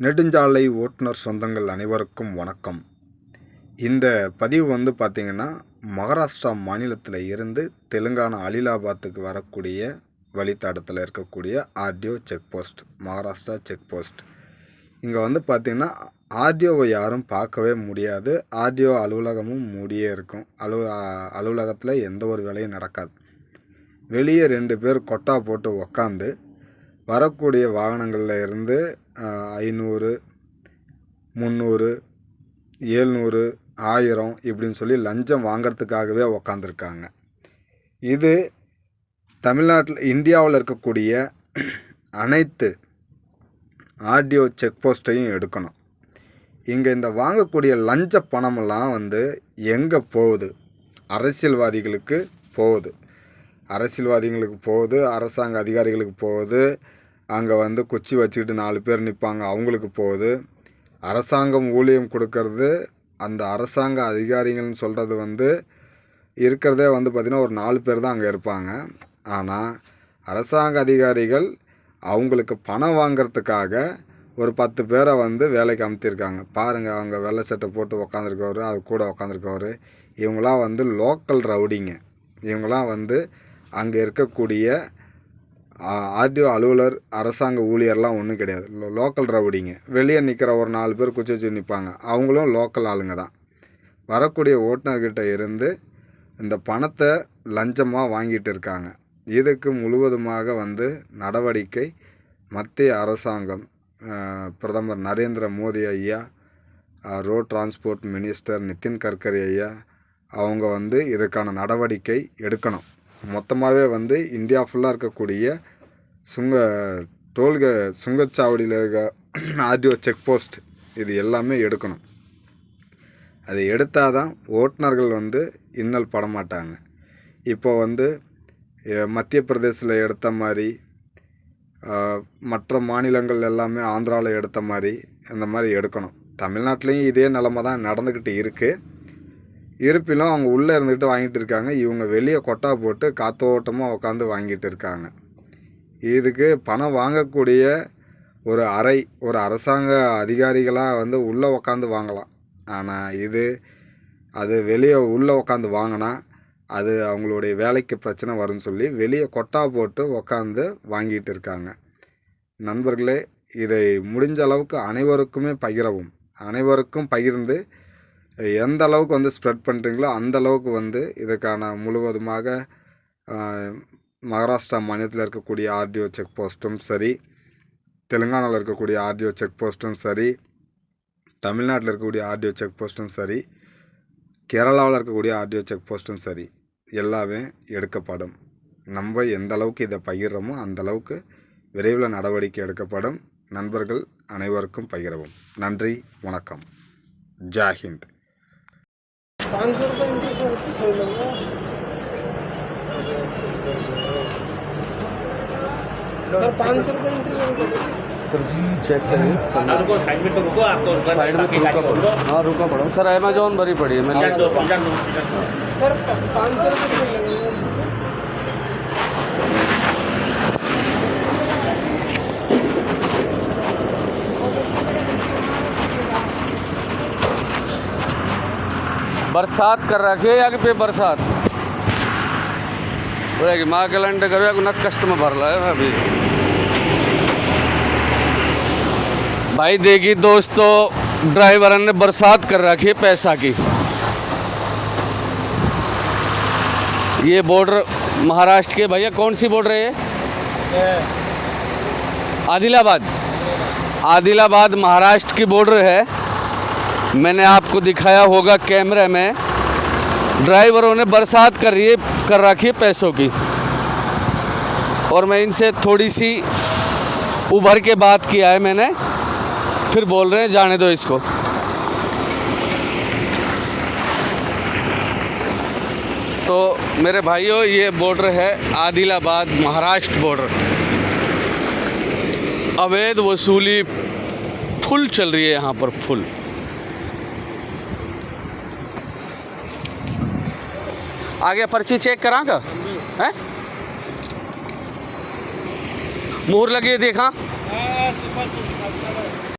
நெடுஞ்சாலை ஓட்டுநர் சொந்தங்கள் அனைவருக்கும் வணக்கம். இந்த பதிவு வந்து பார்த்திங்கன்னா மகாராஷ்டிரா மாநிலத்தில் இருந்து தெலுங்கானா அலிலாபாத்துக்கு வரக்கூடிய வழித்தடத்தில் இருக்கக்கூடிய RTO check post Maharashtra check post. இங்கே வந்து பார்த்திங்கன்னா ஆர்டிஓவை யாரும் பார்க்கவே முடியாது. ஆர்டிஓ அலுவலகமும் மூடியே இருக்கும். அலுவ அலுவலகத்தில் எந்த ஒரு வேலையும் நடக்காது. வெளியே ரெண்டு பேர் கொட்டா போட்டு உக்காந்து வரக்கூடிய வாகனங்களில் இருந்து ஐநூறு முந்நூறு ஏழ்நூறு ஆயிரம் இப்படின்னு சொல்லி லஞ்சம் வாங்கிறதுக்காகவே உக்காந்துருக்காங்க. இது தமிழ்நாட்டில் இந்தியாவில் இருக்கக்கூடிய அனைத்து ஆர்டிஓ செக் போஸ்ட்டையும் எடுக்கணும். இங்கே இந்த வாங்கக்கூடிய லஞ்ச பணமெல்லாம் வந்து எங்கே போகுது? அரசியல்வாதிகளுக்கு போகுது. அரசியல்வாதிகளுக்கு போகுது அரசாங்க அதிகாரிகளுக்கு போகுது அங்கே வந்து குச்சி வச்சுக்கிட்டு நாலு பேர் நிற்பாங்க அவங்களுக்கு போகுது. அரசாங்கம் ஊழியம் கொடுக்கறது அந்த அரசாங்க அதிகாரிகள்னு சொல்கிறது வந்து இருக்கிறதே வந்து பார்த்திங்கன்னா ஒரு நாலு பேர் தான் அங்கே இருப்பாங்க. ஆனால் அரசாங்க அதிகாரிகள் அவங்களுக்கு பணம் வாங்கிறதுக்காக ஒரு பத்து பேரை வந்து வேலைக்கு அமுத்திருக்காங்க பாருங்கள் அவங்க வெள்ளை சட்டை போட்டு உக்காந்துருக்கவர் அது கூட உக்காந்துருக்கவர். இவங்களாம் வந்து லோக்கல் ரவுடிங்க. இவங்களாம் வந்து அங்கே இருக்கக்கூடிய ஆர்டிஓ அலுவலர் அரசாங்க ஊழியர்லாம் ஒன்றும் கிடையாது. லோ- லோக்கல் ரவுடிங்க. வெளியே நிற்கிற ஒரு நாலு பேர் குச்சி வச்சு நிற்பாங்க அவங்களும் லோக்கல் ஆளுங்க தான். வரக்கூடிய ஓட்டுநர்கிட்ட இருந்து இந்த பணத்தை லஞ்சமாக வாங்கிட்டு இருக்காங்க. இதுக்கு முழுவதுமாக வந்து நடவடிக்கை மத்திய அரசாங்கம் பிரதமர் நரேந்திர மோடி ஐயா road transport minister Nitin Gadkari ஐயா அவங்க வந்து இதுக்கான நடவடிக்கை எடுக்கணும். மொத்தமாகவே வந்து இந்தியா ஃபுல்லாக இருக்கக்கூடிய சுங்க டோல்க சுங்கச்சாவடியில் இருக்க ஆர்டிஓ செக் போஸ்ட் இது எல்லாமே எடுக்கணும். அதை எடுத்தால் தான் ஓட்டுநர்கள் வந்து இன்னல் பட மாட்டாங்க. இப்போ வந்து மத்திய பிரதேசில் எடுத்த மாதிரி மற்ற மாநிலங்கள் எல்லாமே ஆந்திராவில் எடுத்த மாதிரி இந்த மாதிரி எடுக்கணும். தமிழ்நாட்டிலையும் இதே நிலமை தான் நடந்துக்கிட்டு இருக்குது இருப்பினும் அவங்க உள்ளே இருந்துக்கிட்டு வாங்கிட்டு இருக்காங்க. இவங்க வெளியே கொட்டா போட்டு காத்தோட்டமாக உட்காந்து வாங்கிட்டு இருக்காங்க. இதுக்கு பணம் வாங்கக்கூடிய ஒரு அறை ஒரு அரசாங்க அதிகாரிகளாக வந்து உள்ளே உக்காந்து வாங்கலாம். ஆனால் இது அது வெளியே உள்ளே உக்காந்து வாங்கினா அது அவங்களுடைய வேலைக்கு பிரச்சனை வரும்னு சொல்லி வெளியே கொட்டா போட்டு உக்காந்து வாங்கிட்டு இருக்காங்க. நண்பர்களே இதை முடிஞ்ச அளவுக்கு அனைவருக்குமே பகிரவும். அனைவருக்கும் பகிர்ந்து எந்த அளவுக்கு வந்து ஸ்ப்ரெட் பண்ணுறீங்களோ அந்த அளவுக்கு வந்து இதுக்கான முழுவதுமாக மகாராஷ்டிரா மாநிலத்தில் இருக்கக்கூடிய ஆர்டிஓ செக் போஸ்ட்டும் சரி தெலுங்கானாவில் இருக்கக்கூடிய ஆர்டிஓ செக் போஸ்ட்டும் சரி தமிழ்நாட்டில் இருக்கக்கூடிய ஆர்டிஓ செக் போஸ்ட்டும் சரி கேரளாவில் இருக்கக்கூடிய ஆர்டிஓ செக் போஸ்ட்டும் சரி எல்லாமே எடுக்கப்படும். நம்ம எந்த அளவுக்கு இதை பகிர்றோமோ அந்த அளவுக்கு விரைவில் நடவடிக்கை எடுக்கப்படும். நண்பர்கள் அனைவருக்கும் பகிரவும். நன்றி வணக்கம். ஜாஹிந்த் पाँच सौ रुपये इनके सर खोल लूँगा। सर पाँच सौ रुपये इनके सर चेक करिए। हाँ, रुको साइड में तो रुको आपको रुको साइड में रुका गाड़ी पड़ा। खोलो। हाँ रुका पड़ा सर अमेजोन भरी पड़ी है मैंने सर पाँच सौ रुपये बरसात कर रखी या कि पे बरसात? बोले कि माँ के लंडे करो कष्ट में भर ला है अभी। भाई देखी दोस्तों, ड्राइवर ने बरसात कर रखी है पैसा की। ये बॉर्डर महाराष्ट्र के भैया, कौन सी बॉर्डर है आदिलाबाद। आदिलाबाद महाराष्ट्र की बॉर्डर है। मैंने आपको दिखाया होगा कैमरे में। ड्राइवरों ने बरसात कर रही कर रखी है पैसों की। और मैं इनसे थोड़ी सी उभर के बात किया है मैंने। फिर बोल रहे हैं, जाने दो इसको। तो मेरे भाइयों, ये बॉर्डर है आदिलाबाद महाराष्ट्र बॉर्डर अवैध वसूली फुल चल रही है यहाँ पर, फुल। आगे पर्ची चेक करा का? है? मोहर लगी देखा? हाँ